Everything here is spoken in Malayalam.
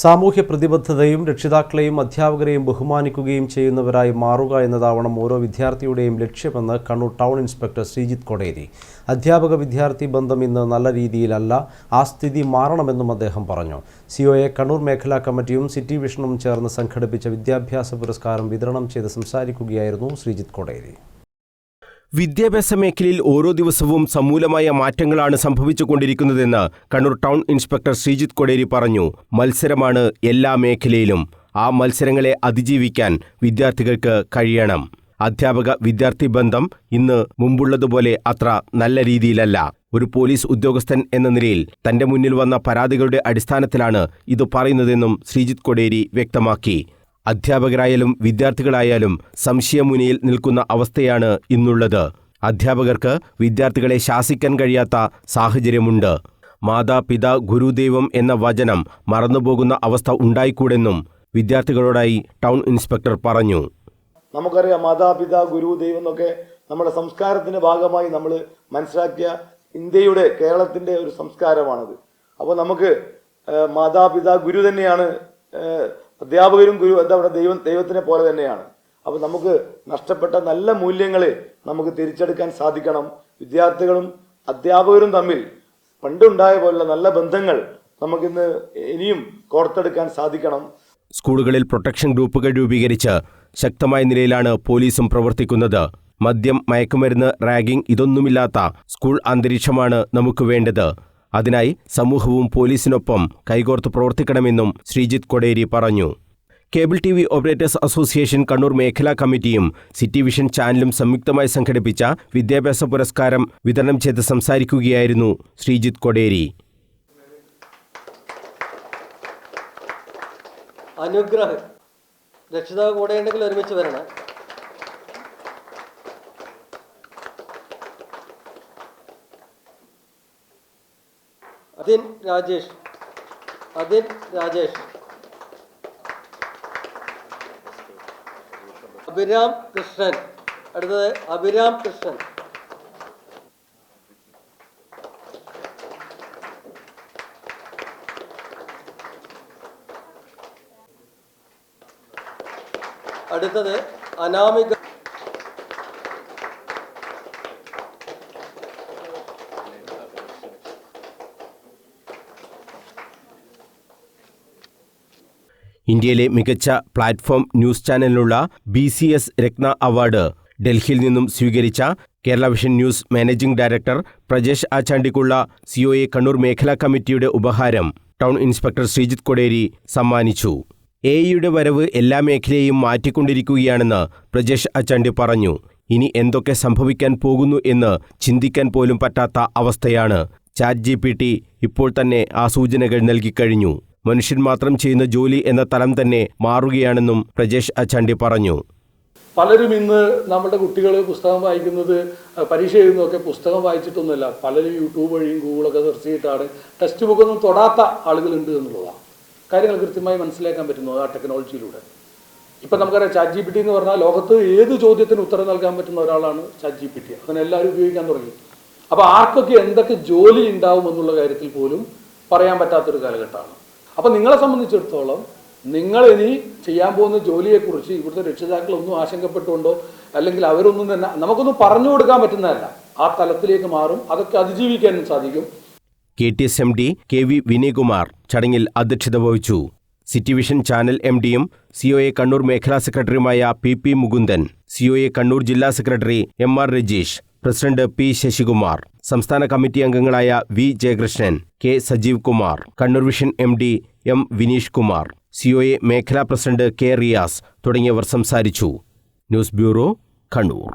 സാമൂഹ്യ പ്രതിബദ്ധതയും രക്ഷിതാക്കളെയും അധ്യാപകരെയും ബഹുമാനിക്കുകയും ചെയ്യുന്നവരായി മാറുക എന്നതാവണം ഓരോ വിദ്യാർത്ഥിയുടെയും ലക്ഷ്യമെന്ന് കണ്ണൂർ ടൗൺ ഇൻസ്പെക്ടർ ശ്രീജിത്ത് കൊടേരി. അധ്യാപക വിദ്യാർത്ഥി ബന്ധം ഇന്ന് നല്ല രീതിയിലല്ല ആ സ്ഥിതി മാറണമെന്നും അദ്ദേഹം പറഞ്ഞു. സിഒഎ കണ്ണൂർ മേഖലാ കമ്മിറ്റിയും സിറ്റി വിഷനും ചേർന്ന് സംഘടിപ്പിച്ച വിദ്യാഭ്യാസ പുരസ്കാരം വിതരണം ചെയ്ത് സംസാരിക്കുകയായിരുന്നു ശ്രീജിത്ത് കൊടേരി. വിദ്യാഭ്യാസ മേഖലയിൽ ഓരോ ദിവസവും സമൂലമായ മാറ്റങ്ങളാണ് സംഭവിച്ചുകൊണ്ടിരിക്കുന്നതെന്ന് കണ്ണൂർ ടൗൺ ഇൻസ്പെക്ടർ ശ്രീജിത്ത് കൊടേരി പറഞ്ഞു. മത്സരമാണ് എല്ലാ മേഖലയിലും. ആ മത്സരങ്ങളെ അതിജീവിക്കാൻ വിദ്യാർത്ഥികൾക്ക് കഴിയണം. അധ്യാപക വിദ്യാർത്ഥി ബന്ധം ഇന്ന് മുമ്പുള്ളതുപോലെ അത്ര നല്ല രീതിയിലല്ല. ഒരു പോലീസ് ഉദ്യോഗസ്ഥൻ എന്ന നിലയിൽ തന്റെ മുന്നിൽ വന്ന പരാതികളുടെ അടിസ്ഥാനത്തിലാണ് ഇത് പറയുന്നതെന്നും ശ്രീജിത്ത് കൊടേരി വ്യക്തമാക്കി. അധ്യാപകരായാലും വിദ്യാർത്ഥികളായാലും സംശയമുനയിൽ നിൽക്കുന്ന അവസ്ഥയാണ് ഇന്നുള്ളത്. അധ്യാപകർക്ക് വിദ്യാർത്ഥികളെ ശാസിക്കാൻ കഴിയാത്ത സാഹചര്യമുണ്ട്. മാതാപിതാ ഗുരുദൈവം എന്ന വചനം മറന്നുപോകുന്ന അവസ്ഥ ഉണ്ടായിക്കൂടെന്നും വിദ്യാർത്ഥികളോടായി ടൗൺ ഇൻസ്പെക്ടർ പറഞ്ഞു. നമുക്കറിയാം മാതാപിതാ ഗുരു ദൈവം എന്നൊക്കെ നമ്മുടെ സംസ്കാരത്തിന്റെ ഭാഗമായി നമ്മൾ മനസ്സിലാക്കിയ ഇന്ത്യയുടെ കേരളത്തിന്റെ ഒരു സംസ്കാരമാണത്. അപ്പോൾ നമുക്ക് മാതാപിതാ ഗുരു തന്നെയാണ് അധ്യാപകരും ഗുരു എന്താ പറയുക ദൈവം ദൈവത്തിനെ പോലെ തന്നെയാണ്. അപ്പോൾ നമുക്ക് നഷ്ടപ്പെട്ട നല്ല മൂല്യങ്ങളെ നമുക്ക് തിരിച്ചെടുക്കാൻ സാധിക്കണം. വിദ്യാർത്ഥികളും അധ്യാപകരും തമ്മിൽ പണ്ടുണ്ടായ പോലുള്ള നല്ല ബന്ധങ്ങൾ നമുക്കിന്ന് ഇനിയും കോർത്തെടുക്കാൻ സാധിക്കണം. സ്കൂളുകളിൽ പ്രൊട്ടക്ഷൻ ഗ്രൂപ്പുകൾ രൂപീകരിച്ച് ശക്തമായ നിലയിലാണ് പോലീസും പ്രവർത്തിക്കുന്നത്. മദ്യം മയക്കുമരുന്ന് റാഗിംഗ് ഇതൊന്നുമില്ലാത്ത സ്കൂൾ അന്തരീക്ഷമാണ് നമുക്ക് വേണ്ടത്. അതിനായി സമൂഹവും പോലീസിനൊപ്പം കൈകോർത്ത് പ്രവർത്തിക്കണമെന്നും ശ്രീജിത്ത് കൊടേരി പറഞ്ഞു. Cable T V operators association Kannur മേഖലാ കമ്മിറ്റിയും സിറ്റി വിഷൻ ചാനലും സംയുക്തമായി സംഘടിപ്പിച്ച വിദ്യാഭ്യാസ പുരസ്കാരം വിതരണം ചെയ്ത് സംസാരിക്കുകയായിരുന്നു ശ്രീജിത്ത് കൊടേരി. അനുഗ്രഹം. രക്ഷിതാവ് കൂടെ ഉണ്ടെങ്കിൽ ഒരുമിച്ച് വരണം. അതിൻ രാജേഷ്. അതിൻ രാജേഷ്. അഭിരാം കൃഷ്ണൻ. അടുത്തത് അഭിരാം കൃഷ്ണൻ. അടുത്തത് അനാമിക ഇന്ത്യയിലെ മികച്ച platform news ചാനലിനുള്ള B C S Ratna award ഡൽഹിയിൽ നിന്നും സ്വീകരിച്ച Kerala Vision News managing director Prajesh ആച്ചാണ്ടിക്കുള്ള COA Kannur മേഖലാ കമ്മിറ്റിയുടെ ഉപഹാരം ടൗൺ ഇൻസ്പെക്ടർ ശ്രീജിത്ത് കൊടേരി സമ്മാനിച്ചു. എ ഐയുടെ വരവ് എല്ലാ മേഖലയെയും മാറ്റിക്കൊണ്ടിരിക്കുകയാണെന്ന് പ്രജേഷ് അച്ചാണ്ടി പറഞ്ഞു. ഇനി എന്തൊക്കെ സംഭവിക്കാൻ പോകുന്നു എന്ന് ചിന്തിക്കാൻ പോലും പറ്റാത്ത അവസ്ഥയാണ് ചാറ്റ് ജി ഇപ്പോൾ തന്നെ ആ സൂചനകൾ നൽകിക്കഴിഞ്ഞു. മനുഷ്യൻ മാത്രം ചെയ്യുന്ന ജോലി എന്ന തലം തന്നെ മാറുകയാണെന്നും പ്രജേഷ് അച്ചാണ്ടി പറഞ്ഞു. പലരും ഇന്ന് നമ്മുടെ കുട്ടികൾ പുസ്തകം വായിക്കുന്നത് പരീക്ഷ എഴുതുന്നതൊക്കെ പുസ്തകം വായിച്ചിട്ടൊന്നുമല്ല. പലരും യൂട്യൂബ് വഴിയും ഗൂഗിളൊക്കെ സെർച്ച് ചെയ്തിട്ടാണ് ടെക്സ്റ്റ് ബുക്കൊന്നും തൊടാത്ത ആളുകളുണ്ട് എന്നുള്ളതാണ്. കാര്യങ്ങൾ കൃത്യമായി മനസ്സിലാക്കാൻ പറ്റുന്നു ആ ടെക്നോളജിയിലൂടെ. ഇപ്പം നമുക്കറിയാം ചാറ്റ് ജി പി ടി എന്ന് പറഞ്ഞാൽ ലോകത്ത് ഏത് ചോദ്യത്തിന് ഉത്തരം നൽകാൻ പറ്റുന്ന ഒരാളാണ് ചാറ്റ് ജി പി ടി അങ്ങനെ എല്ലാവരും ഉപയോഗിക്കാൻ തുടങ്ങി. അപ്പോൾ ആർക്കൊക്കെ എന്തൊക്കെ ജോലി ഉണ്ടാവും എന്നുള്ള കാര്യത്തിൽ പോലും പറയാൻ പറ്റാത്തൊരു കാലഘട്ടമാണ്. അപ്പം നിങ്ങളെ സംബന്ധിച്ചിടത്തോളം നിങ്ങൾ ഇനി ചെയ്യാൻ പോകുന്ന ജോലിയെക്കുറിച്ച് ഇവിടുത്തെ രക്ഷിതാക്കളൊന്നും ആശങ്കപ്പെട്ടുകൊണ്ടോ അല്ലെങ്കിൽ അവരൊന്നും തന്നെ നമുക്കൊന്നും പറഞ്ഞു കൊടുക്കാൻ പറ്റുന്നതല്ല. ആ തലത്തിലേക്ക് മാറും. അതൊക്കെ അതിജീവിക്കാനും സാധിക്കും. K T S M D K V Vinayakumar ചടങ്ങിൽ അധ്യക്ഷത വഹിച്ചു. സിറ്റി വിഷൻ ചാനൽ എം ഡിയും സിഒഎ കണ്ണൂർ മേഖലാ സെക്രട്ടറിയുമായ P P Mukundan COA Kannur ജില്ലാ secretary M R Rajeesh president P Sasikumar സംസ്ഥാന കമ്മിറ്റി അംഗങ്ങളായ V Jayakrishnan K Sajeev Kumar Kannur Vision M D M Vineesh Kumar COA മേഖലാ പ്രസിഡന്റ് കെ റിയാസ് തുടങ്ങിയവർ സംസാരിച്ചു. News bureau Kannur.